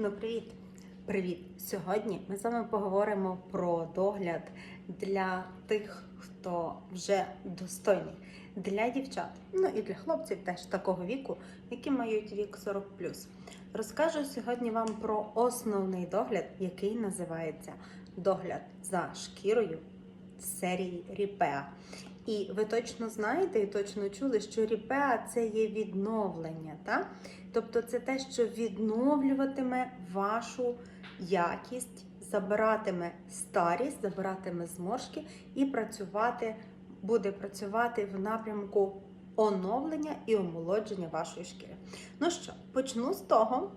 Ну, привіт! Привіт! Сьогодні ми з вами поговоримо про догляд для тих, хто вже достойний, для дівчат, ну і для хлопців теж такого віку, які мають вік 40 Розкажу сьогодні вам про основний догляд, який називається догляд за шкірою серії Ріпеа. І ви точно знаєте і точно чули, що Ріпеа це є відновлення. Так? Тобто це те, що відновлюватиме вашу якість, забиратиме старість, забиратиме зморшки і працювати, буде працювати в напрямку оновлення і омолодження вашої шкіри. Ну що, почну з того,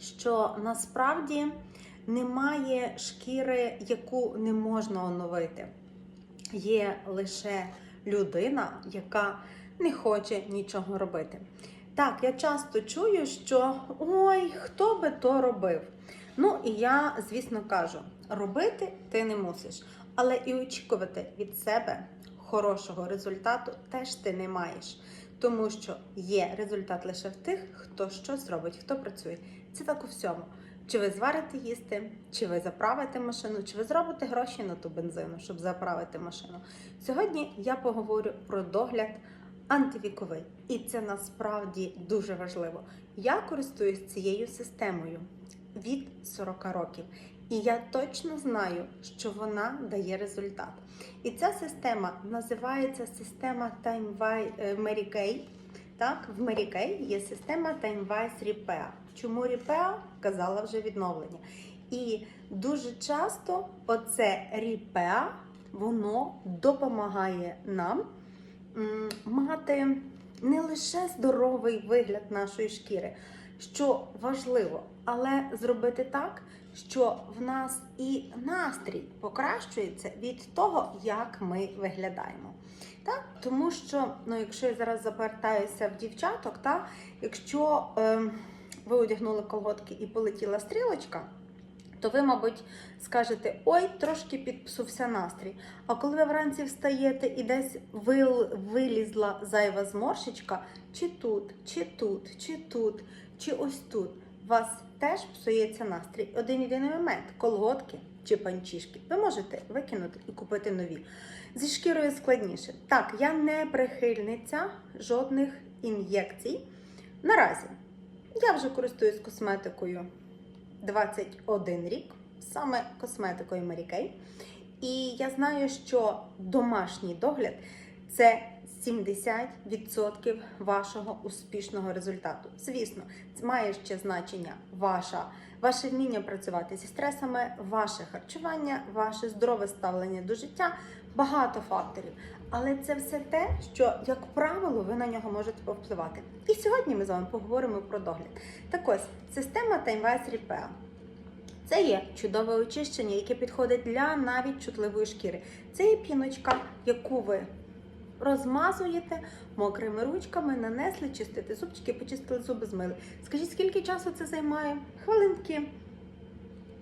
що насправді немає шкіри, яку не можна оновити. Є лише людина, яка не хоче нічого робити. Так, я часто чую, що ой, хто би то робив. Ну і я, звісно, кажу: робити ти не мусиш, але і очікувати від себе хорошого результату теж ти не маєш. Тому що є результат лише в тих, хто щось робить, хто працює. Це так у всьому. Чи ви зварите їсти, чи ви заправите машину, чи ви зробите гроші на ту бензину, щоб заправити машину. Сьогодні я поговорю про догляд антивіковий, і це насправді дуже важливо. Я користуюсь цією системою від 40 років, і я точно знаю, що вона дає результат. І ця система називається система Time Wise Mary. Так, в Mary є система Time Wise Repair. Чому Repair? Казала вже відновлення. І дуже часто оце Repair, воно допомагає нам мати не лише здоровий вигляд нашої шкіри, що важливо, але зробити так, що в нас і настрій покращується від того, як ми виглядаємо. Так? Тому що, ну, якщо я зараз запертаюся в дівчаток, так? якщо е, ви одягнули колготки і полетіла стрілочка, то ви, мабуть, скажете, ой, трошки підпсувся настрій. А коли ви вранці встаєте і десь вил, вилізла зайва зморшечка, чи тут, чи тут, чи тут, чи ось тут, у вас теж псується настрій. Один єдиний момент колготки чи панчішки ви можете викинути і купити нові. Зі шкірою складніше. Так, я не прихильниця жодних ін'єкцій. Наразі я вже користуюсь косметикою 21 рік, саме косметикою Mary Kay. І я знаю, що домашній догляд це 70% вашого успішного результату. Звісно, це має ще значення ваша, ваше вміння працювати зі стресами, ваше харчування, ваше здорове ставлення до життя, багато факторів. Але це все те, що, як правило, ви на нього можете повпливати. І сьогодні ми з вами поговоримо про догляд. Так ось, система TimeWise Repair. Це є чудове очищення, яке підходить для навіть чутливої шкіри. Це є піночка, яку ви розмазуєте мокрими ручками, нанесли, чистите зубчики, почистили зуби, змили. Скажіть, скільки часу це займає? Хвилинки?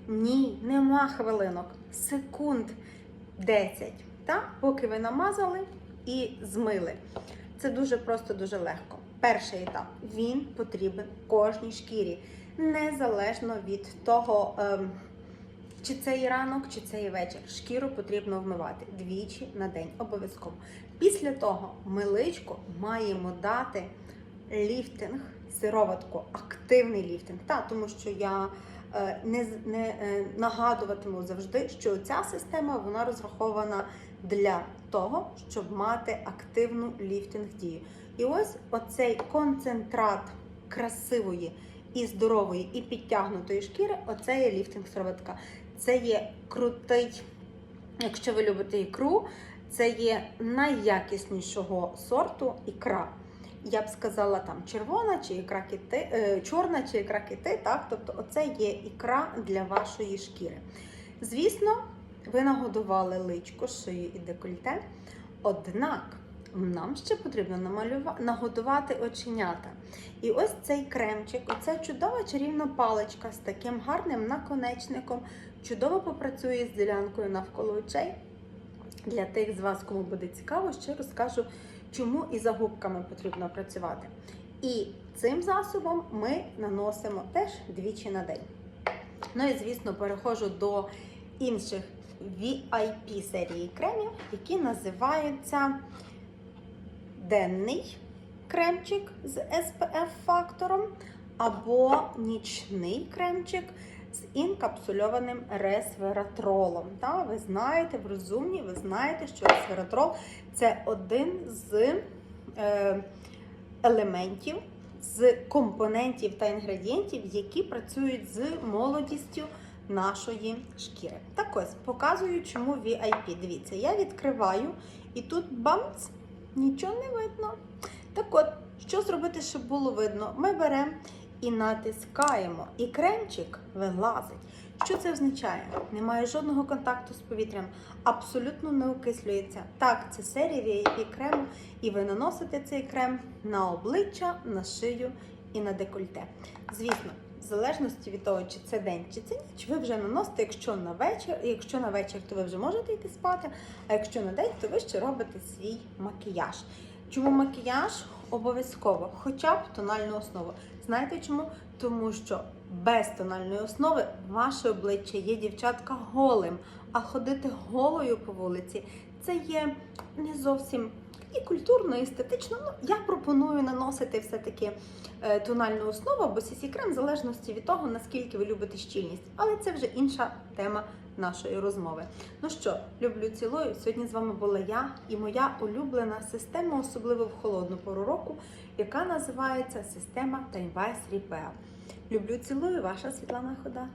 Ні, нема хвилинок. Секунд 10. Та? Поки ви намазали і змили. Це дуже просто, дуже легко. Перший етап він потрібен кожній шкірі, незалежно від того, ем, чи це є ранок, чи це є вечір. Шкіру потрібно вмивати двічі на день, обов'язково. Після того миличку маємо дати ліфтинг, сироватку, активний ліфтинг. Та, тому що я е, не, не е, нагадуватиму завжди, що ця система вона розрахована для того, щоб мати активну ліфтинг дію. І ось оцей концентрат красивої і здорової, і підтягнутої шкіри, оце є ліфтинг сироватка. Це є крутий, якщо ви любите ікру, це є найякіснішого сорту ікра. Я б сказала там червона чи ікра кити, е, чорна чи ікра кити, так? Тобто, оце є ікра для вашої шкіри. Звісно, ви нагодували личко, шию і декольте. Однак нам ще потрібно намалюва... нагодувати оченята. І ось цей кремчик, оця чудова чарівна паличка з таким гарним наконечником, чудово попрацює з ділянкою навколо очей. Для тих з вас, кому буде цікаво, ще розкажу, чому і за губками потрібно працювати. І цим засобом ми наносимо теж двічі на день. Ну і звісно, переходжу до інших VIP серії кремів, які називаються денний кремчик з SPF фактором або нічний кремчик з інкапсульованим ресвератролом. Та, ви знаєте, ви розумні, ви знаєте, що ресвератрол це один з е, елементів, з компонентів та інгредієнтів, які працюють з молодістю нашої шкіри. Так ось показую, чому VIP. Дивіться, я відкриваю і тут бамц, нічого не видно. Так от, що зробити, щоб було видно? Ми беремо і натискаємо, і кремчик вилазить. Що це означає? Немає жодного контакту з повітрям, абсолютно не окислюється. Так, це серія VIP крему, і ви наносите цей крем на обличчя, на шию і на декольте. Звісно, залежності від того, чи це день, чи це ніч, ви вже наносите, якщо на вечір, якщо на вечір, то ви вже можете йти спати, а якщо на день, то ви ще робите свій макіяж. Чому макіяж? Обов'язково, хоча б тональну основу. Знаєте чому? Тому що без тональної основи ваше обличчя є дівчатка голим, а ходити голою по вулиці це є не зовсім і культурно, і естетично. Ну, я пропоную наносити все-таки е, тональну основу або сісі крем в залежності від того, наскільки ви любите щільність. Але це вже інша тема нашої розмови. Ну що, люблю цілую. Сьогодні з вами була я і моя улюблена система, особливо в холодну пору року, яка називається система Time Repair. Люблю цілую, ваша Світлана Хода.